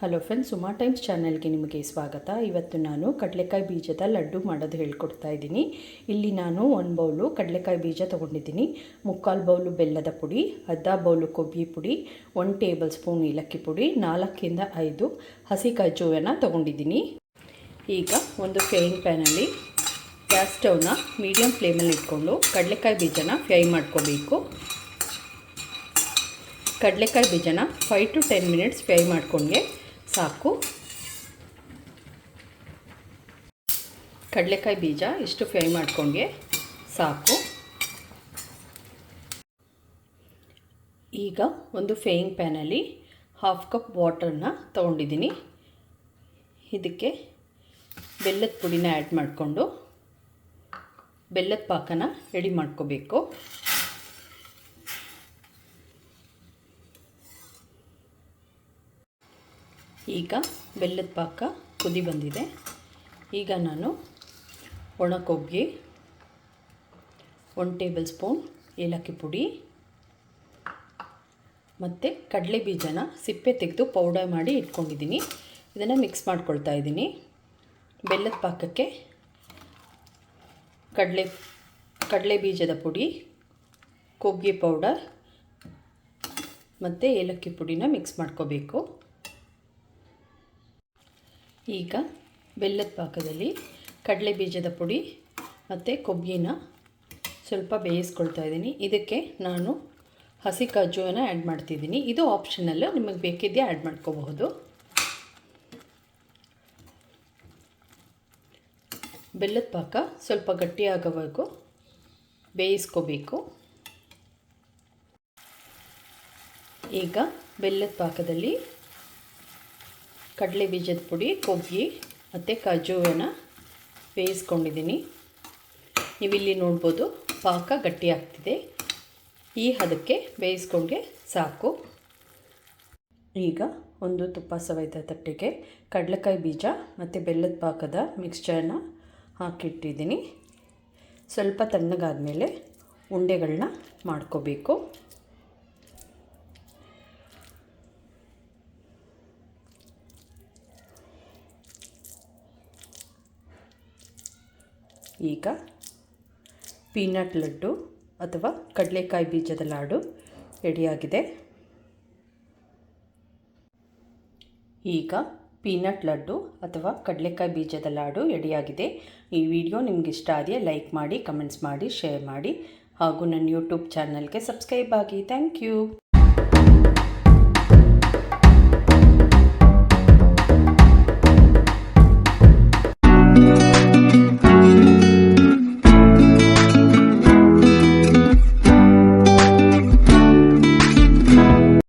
Hello friends Suma times ಚಾನಲ್ಗೆ ನಿಮಗೆ ಸ್ವಾಗತ. ಇವತ್ತು ನಾನು ಕಡಲೆಕಾಯಿ ಬೀಜದ ಲಡ್ಡು ಮಾಡೋದು ಹೇಳ್ಕೊಡ್ತಾ ಇದ್ದೀನಿ. ಇಲ್ಲಿ ನಾನು ಒಂದು ಬೌಲು ಕಡಲೆಕಾಯಿ ಬೀಜ ತೊಗೊಂಡಿದ್ದೀನಿ. ಮುಕ್ಕಾಲು ಬೌಲು ಬೆಲ್ಲದ ಪುಡಿ, ಅರ್ಧ ಬೌಲು ಕೊಬ್ಬರಿ ಪುಡಿ ಒನ್ ಟೇಬಲ್ ಸ್ಪೂನ್ ಏಲಕ್ಕಿ ಪುಡಿ ನಾಲ್ಕರಿಂದ ಐದು ಹಸಿ ಕಾಜುವನ್ನು ತೊಗೊಂಡಿದ್ದೀನಿ. ಈಗ ಒಂದು ಫ್ರೈಯಿಂಗ್ ಪ್ಯಾನಲ್ಲಿ ಗ್ಯಾಸ್ ಸ್ಟವ್ನ ಮೀಡಿಯಮ್ ಫ್ಲೇಮಲ್ಲಿ ಇಟ್ಕೊಂಡು ಕಡಲೆಕಾಯಿ ಬೀಜನ ಫ್ರೈ ಮಾಡ್ಕೋಬೇಕು. ಕಡಲೆಕಾಯಿ ಬೀಜನ five to ten minutes fry ಮಾಡ್ಕೊಂಡ್ಗೆ ಸಾಕು. ಕಡಲೆಕಾಯಿ ಬೀಜ ಇಷ್ಟು ಫ್ರೈ ಮಾಡ್ಕೊಂಡ್ಗೆ ಸಾಕು. ಈಗ ಒಂದು ಫ್ರೈಯಿಂಗ್ ಪ್ಯಾನಲ್ಲಿ ಹಾಫ್ ಕಪ್ ವಾಟರನ್ನ ತೊಗೊಂಡಿದ್ದೀನಿ. ಇದಕ್ಕೆ ಬೆಲ್ಲದ ಪುಡಿನ ಆ್ಯಡ್ ಮಾಡಿಕೊಂಡು ಬೆಲ್ಲದ ಪಾಕನ ರೆಡಿ ಮಾಡ್ಕೋಬೇಕು. ಈಗ ಬೆಲ್ಲದ ಪಾಕ ಕುದಿ ಬಂದಿದೆ. ಈಗ ನಾನು ಒಣ ಕೊಬ್ಬರಿ ಒನ್ ಟೇಬಲ್ ಸ್ಪೂನ್ ಏಲಕ್ಕಿ ಪುಡಿ ಮತ್ತು ಕಡಲೆ ಬೀಜನ ಸಿಪ್ಪೆ ತೆಗೆದು ಪೌಡರ್ ಮಾಡಿ ಇಟ್ಕೊಂಡಿದ್ದೀನಿ. ಇದನ್ನು ಮಿಕ್ಸ್ ಮಾಡ್ಕೊಳ್ತಾ ಇದ್ದೀನಿ. ಬೆಲ್ಲದ ಪಾಕಕ್ಕೆ ಕಡಲೆ ಕಡಲೆ ಬೀಜದ ಪುಡಿ, ಕೊಬ್ಬರಿ ಪೌಡರ್ ಮತ್ತು ಏಲಕ್ಕಿ ಪುಡಿನ ಮಿಕ್ಸ್ ಮಾಡ್ಕೋಬೇಕು. ಈಗ ಬೆಲ್ಲದ ಪಾಕದಲ್ಲಿ ಕಡಲೆ ಬೀಜದ ಪುಡಿ ಮತ್ತು ಕೊಬ್ಬಿನ ಸ್ವಲ್ಪ ಬೇಯಿಸ್ಕೊಳ್ತಾ ಇದ್ದೀನಿ. ಇದಕ್ಕೆ ನಾನು ಹಸಿ ಕಾಜುವನ್ನು ಆ್ಯಡ್ ಮಾಡ್ತಿದ್ದೀನಿ. ಇದು ಆಪ್ಷನಲ್ಲು ನಿಮಗೆ ಬೇಕಿದ್ದೇ ಆ್ಯಡ್ ಮಾಡ್ಕೋಬಹುದು. ಬೆಲ್ಲದ ಪಾಕ ಸ್ವಲ್ಪ ಗಟ್ಟಿಯಾಗೋವರೆಗೂ ಬೇಯಿಸ್ಕೋಬೇಕು. ಈಗ ಬೆಲ್ಲದ ಪಾಕದಲ್ಲಿ ಕಡಲೆ ಬೀಜದ ಪುಡಿ, ಕೊಬ್ಬರಿ ಮತ್ತು ಕಾಜುವನ್ನ ಬೇಯಿಸ್ಕೊಂಡಿದ್ದೀನಿ. ನೀವಿಲ್ಲಿ ನೋಡ್ಬೋದು ಪಾಕ ಗಟ್ಟಿ ಆಗ್ತಿದೆ. ಈ ಹದಕ್ಕೆ ಬೇಯಿಸ್ಕೊಂಡ್ರೆ ಸಾಕು. ಈಗ ಒಂದು ತುಪ್ಪ ಸವೈದ ತಟ್ಟೆಗೆ ಕಡಲೆಕಾಯಿ ಬೀಜ ಮತ್ತು ಬೆಲ್ಲದ ಪಾಕದ ಮಿಕ್ಸ್ಚರ್ನ ಹಾಕಿಟ್ಟಿದ್ದೀನಿ. ಸ್ವಲ್ಪ ತಣ್ಣಗಾದಮೇಲೆ ಉಂಡೆಗಳನ್ನ ಮಾಡ್ಕೋಬೇಕು. ಈಗ ಪೀನಟ್ ಲಡ್ಡು ಅಥವಾ ಕಡಲೆಕಾಯಿ ಬೀಜದ ಲಾಡು ರೆಡಿಯಾಗಿದೆ. ಈಗ ಪೀನಟ್ ಲಡ್ಡು ಅಥವಾ ಕಡಲೆಕಾಯಿ ಬೀಜದ ಲಾಡು ರೆಡಿಯಾಗಿದೆ. ಈ ವಿಡಿಯೋ ನಿಮ್ಗೆ ಇಷ್ಟ ಆದರೆ ಲೈಕ್ ಮಾಡಿ, ಕಮೆಂಟ್ಸ್ ಮಾಡಿ, ಶೇರ್ ಮಾಡಿ ಹಾಗೂ ನನ್ನ ಯೂಟ್ಯೂಬ್ ಚಾನಲ್ಗೆ ಸಬ್ಸ್ಕ್ರೈಬ್ ಆಗಿ. Thank you.